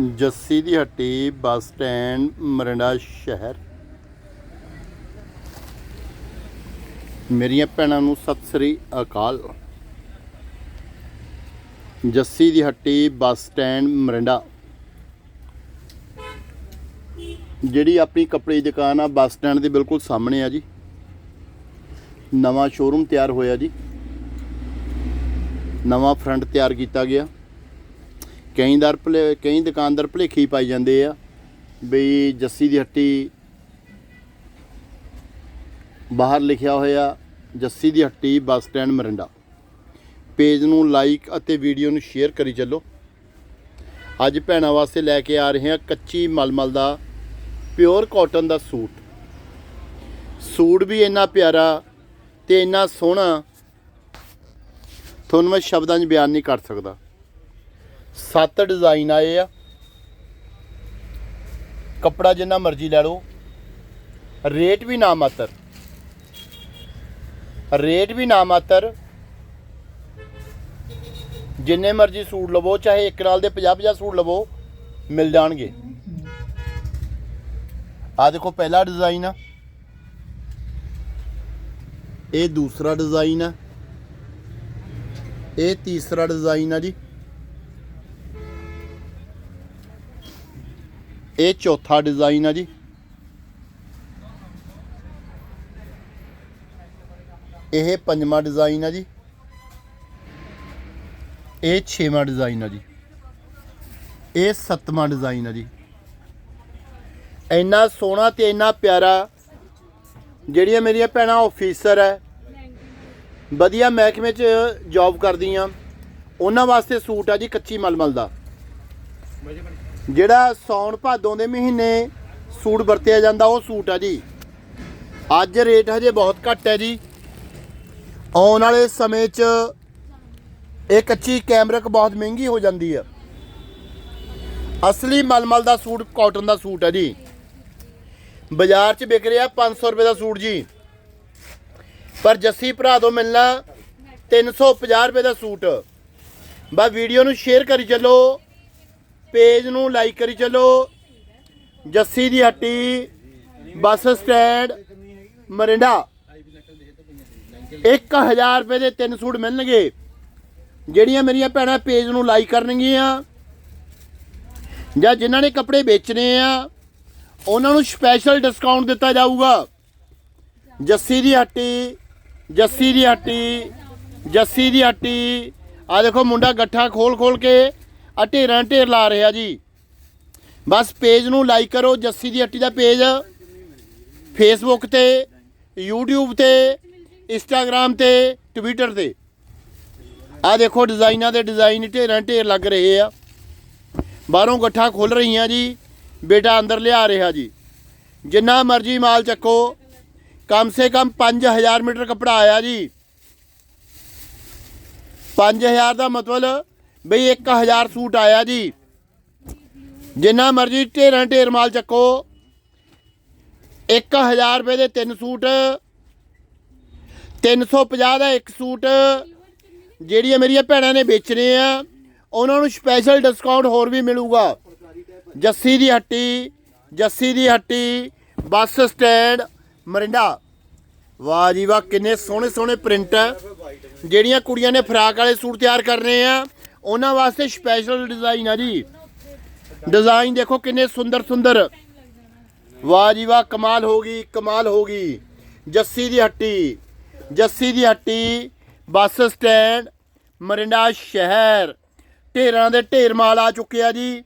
ਜੱਸੀ ਦੀ ਹੱਟੀ bus stand, Mirinda ਸ਼ਹਿਰ। ਮੇਰੀਆਂ ਭੈਣਾਂ ਨੂੰ ਸਤਿ ਸ੍ਰੀ ਅਕਾਲ। ਜੱਸੀ ਦੀ ਹੱਟੀ ਬੱਸ ਸਟੈਂਡ, ਮਰਿੰਡਾ। ਜਿਹੜੀ ਆਪਣੀ ਕੱਪੜੇ ਦੀ ਦੁਕਾਨ ਆ, ਬੱਸ ਸਟੈਂਡ ਦੇ ਬਿਲਕੁਲ ਸਾਹਮਣੇ ਆ ਜੀ। ਨਵਾਂ ਸ਼ੋਰੂਮ ਤਿਆਰ ਹੋਇਆ ਜੀ। ਨਵਾਂ ਫਰੰਟ ਤਿਆਰ ਕੀਤਾ ਗਿਆ। ਕਈ ਦਰ ਭਲੇ, ਕਈ ਦੁਕਾਨਦਾਰ ਭਲੇਖੀ ਪਾਈ ਜਾਂਦੇ ਆ ਬਈ ਜੱਸੀ ਦੀ ਹੱਟੀ ਬਾਹਰ ਲਿਖਿਆ ਹੋਇਆ, ਜੱਸੀ ਦੀ ਹੱਟੀ ਬੱਸ ਸਟੈਂਡ ਮਰਿੰਡਾ। ਪੇਜ ਨੂੰ ਲਾਈਕ ਅਤੇ ਵੀਡੀਓ ਨੂੰ ਸ਼ੇਅਰ ਕਰੀ ਚੱਲੋ। ਅੱਜ ਭੈਣਾਂ ਵਾਸਤੇ ਲੈ ਕੇ ਆ ਰਹੇ ਹਾਂ ਕੱਚੀ ਮਲਮਲ ਦਾ ਪਿਓਰ ਕਾਟਨ ਦਾ ਸੂਟ। ਸੂਟ ਵੀ ਇੰਨਾ ਪਿਆਰਾ ਤੇ ਇੰਨਾ ਸੋਹਣਾ, ਤੁਹਾਨੂੰ ਮੈਂ ਸ਼ਬਦਾਂ 'ਚ ਬਿਆਨ ਨਹੀਂ ਕਰ ਸਕਦਾ। ਸੱਤ ਡਿਜ਼ਾਈਨ ਆਏ ਆ। ਕੱਪੜਾ ਜਿੰਨਾ ਮਰਜ਼ੀ ਲੈ ਲਓ। ਰੇਟ ਵੀ ਨਾ ਮਾਤਰ ਰੇਟ ਵੀ ਨਾ ਮਾਤਰ ਜਿੰਨੇ ਮਰਜ਼ੀ ਸੂਟ ਲਵੋ, ਚਾਹੇ ਇੱਕ ਨਾਲ ਦੇ 50 50 ਸੂਟ ਲਵੋ, ਮਿਲ ਜਾਣਗੇ। ਆ ਦੇਖੋ ਪਹਿਲਾ ਡਿਜ਼ਾਈਨ ਆ। ਇਹ ਦੂਸਰਾ ਡਿਜ਼ਾਈਨ ਆ। ਇਹ ਤੀਸਰਾ ਡਿਜ਼ਾਈਨ ਆ ਜੀ। ਇਹ ਚੌਥਾ ਡਿਜ਼ਾਈਨ ਆ ਜੀ। ਇਹ ਪੰਜਵਾਂ ਡਿਜ਼ਾਈਨ ਆ ਜੀ। ਇਹ ਛੇਵਾਂ ਡਿਜ਼ਾਈਨ ਆ ਜੀ। ਇਹ ਸੱਤਵਾਂ ਡਿਜ਼ਾਈਨ ਆ ਜੀ। ਇੰਨਾ ਸੋਹਣਾ ਤੇ ਇੰਨਾ ਪਿਆਰਾ ਜਿਹੜੀਆਂ ਮੇਰੀਆਂ ਭੈਣਾਂ ਆਫੀਸਰ ਹੈ ਵਧੀਆ ਮਹਿਕਮੇ 'ਚ ਜੌਬ ਕਰਦੀਆਂ। ਉਹਨਾਂ ਵਾਸਤੇ ਸੂਟ ਆ ਜੀ ਕੱਚੀ ਮਲਮਲ ਦਾ। ਜਿਹੜਾ ਸੌਣ ਭਾਦੋਂ ਦੇ ਮਹੀਨੇ ਸੂਟ ਵਰਤਿਆ ਜਾਂਦਾ, ਉਹ ਸੂਟ ਆ ਜੀ। ਅੱਜ ਰੇਟ ਹਜੇ ਬਹੁਤ ਘੱਟ ਹੈ ਜੀ। ਆਉਣ ਵਾਲੇ ਸਮੇਂ 'ਚ ਇਹ ਕੱਚੀ ਕੈਮਰਕ ਬਹੁਤ ਮਹਿੰਗੀ ਹੋ ਜਾਂਦੀ ਆ। ਅਸਲੀ ਮਲਮਲ ਦਾ ਸੂਟ ਕਾਟਨ ਦਾ ਸੂਟ ਹੈ ਜੀ। ਬਾਜ਼ਾਰ 'ਚ ਵਿਕ ਰਿਹਾ 500 ਰੁਪਏ ਦਾ ਸੂਟ ਜੀ। ਪਰ ਜੱਸੀ ਭਰਾ ਤੋਂ ਮਿਲਣਾ 350 ਰੁਪਏ ਦਾ ਸੂਟ। ਬਸ ਵੀਡੀਓ ਨੂੰ ਸ਼ੇਅਰ ਕਰੀ ਚੱਲੋ। ਪੇਜ ਨੂੰ ਲਾਈਕ ਕਰੀ ਚੱਲੋ। ਜੱਸੀ ਦੀ ਹੱਟੀ, ਬੱਸ ਸਟੈਂਡ, ਮਰਿੰਡਾ। 1000 ਰੁਪਏ ਦੇ ਤਿੰਨ ਸੂਟ ਮਿਲਣਗੇ। ਜਿਹੜੀਆਂ ਮੇਰੀਆਂ ਭੈਣਾਂ ਪੇਜ ਨੂੰ ਲਾਈਕ ਕਰਨਗੀਆਂ, ਜਾਂ ਜਿਨ੍ਹਾਂ ਨੇ ਕੱਪੜੇ ਵੇਚਣੇ ਆ, ਉਹਨਾਂ ਨੂੰ ਸਪੈਸ਼ਲ ਡਿਸਕਾਊਂਟ ਦਿੱਤਾ ਜਾਊਗਾ। ਜੱਸੀ ਦੀ ਹੱਟੀ, ਜੱਸੀ ਦੀ ਹੱਟੀ, ਜੱਸੀ ਦੀ ਹੱਟੀ। ਆ ਦੇਖੋ ਮੁੰਡਾ ਗੱਠਾ ਖੋਲ ਖੋਲ ਕੇ ਆ ਢੇਰਾਂ ਢੇਰ ਲਾ ਰਿਹਾ ਜੀ। ਬਸ ਪੇਜ ਨੂੰ ਲਾਈਕ ਕਰੋ, ਜੱਸੀ ਦੀ ਹੱਟੀ ਦਾ ਪੇਜ। ਫੇਸਬੁੱਕ ਤੇ, YouTube ਤੇ ਇੰਸਟਾਗ੍ਰam ਤੇ ਟਵਿੱਟਰ ਤੇ। ਆ ਦੇਖੋ ਡਿਜ਼ਾਈਨਾਂ ਦੇ ਡਿਜ਼ਾਈਨ ਢੇਰਾਂ ਢੇਰ ਲੱਗ ਰਹੇ ਆ। ਬਾਹਰੋਂ ਗੱਠਾ ਖੁੱਲ ਰਹੀਆਂ ਜੀ। ਬੇਟਾ ਅੰਦਰ ਲਿਆ ਰਿਹਾ ਜੀ। ਜਿੰਨਾ ਮਰਜ਼ੀ ਮਾਲ ਚੱਕੋ। ਕਮ ਸੇ ਕਮ 5000 ਮੀਟਰ ਕਪੜਾ ਆਇਆ ਜੀ। 5000 ਦਾ ਮਤਲਬ ਬਈ 1000 ਸੂਟ ਆਇਆ ਜੀ। ਜਿੰਨਾ ਮਰਜ਼ੀ ਢੇਰਾਂ ਢੇਰ ਮਾਲ ਚੱਕੋ। 1000 ਰੁਪਏ ਦੇ ਤਿੰਨ ਸੂਟ। 350 ਦਾ ਇੱਕ ਸੂਟ। ਜਿਹੜੀਆਂ ਮੇਰੀਆਂ ਭੈਣਾਂ ਨੇ ਵੇਚਣੇ ਆ, ਉਹਨਾਂ ਨੂੰ ਸਪੈਸ਼ਲ ਡਿਸਕਾਊਂਟ ਹੋਰ ਵੀ ਮਿਲੂਗਾ। ਜੱਸੀ ਦੀ ਹੱਟੀ, ਜੱਸੀ ਦੀ ਹੱਟੀ, ਬੱਸ ਸਟੈਂਡ, ਮਰਿੰਡਾ। ਵਾਹ ਜੀ ਵਾਹ, ਕਿੰਨੇ ਸੋਹਣੇ ਸੋਹਣੇ ਪ੍ਰਿੰਟ ਜਿਹੜੀਆਂ ਕੁੜੀਆਂ ਨੇ ਫਰਾਕ ਵਾਲੇ ਸੂਟ ਤਿਆਰ ਕਰਨੇ ਆ। ਉਹਨਾਂ ਵਾਸਤੇ ਸਪੈਸ਼ਲ ਡਿਜ਼ਾਈਨ ਆ ਜੀ। ਡਿਜ਼ਾਈਨ ਦੇਖੋ ਕਿੰਨੇ ਸੁੰਦਰ ਸੁੰਦਰ। ਵਾਹ ਜੀ ਵਾਹ, ਕਮਾਲ ਹੋ ਗਈ, ਕਮਾਲ ਹੋ ਗਈ। ਜੱਸੀ ਦੀ ਹੱਟੀ, ਜੱਸੀ ਦੀ ਹੱਟੀ, ਬੱਸ ਸਟੈਂਡ, ਮਰਿੰਡਾ ਸ਼ਹਿਰ। ਢੇਰਾਂ ਦੇ ਢੇਰ ਮਾਲ ਆ ਚੁੱਕਿਆ ਜੀ।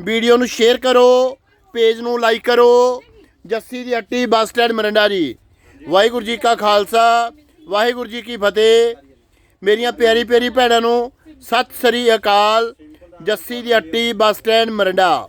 ਵੀਡੀਓ ਨੂੰ ਸ਼ੇਅਰ ਕਰੋ ਪੇਜ ਨੂੰ ਲਾਈਕ ਕਰੋ। ਜੱਸੀ ਦੀ ਹੱਟੀ, ਬੱਸ ਸਟੈਂਡ, ਮਰਿੰਡਾ ਜੀ। ਵਾਹਿਗੁਰੂ ਜੀ ਕਾ ਖਾਲਸਾ, ਵਾਹਿਗੁਰੂ ਜੀ ਕੀ ਫਤਿਹ। ਮੇਰੀਆਂ ਪਿਆਰੀ ਪਿਆਰੀ ਭੈਣਾਂ ਨੂੰ ਸਤਿ ਸ੍ਰੀ ਅਕਾਲ। ਜੱਸੀ ਦੀ ਹੱਟੀ ਬੱਸ ਸਟੈਂਡ ਮਰਿੰਡਾ।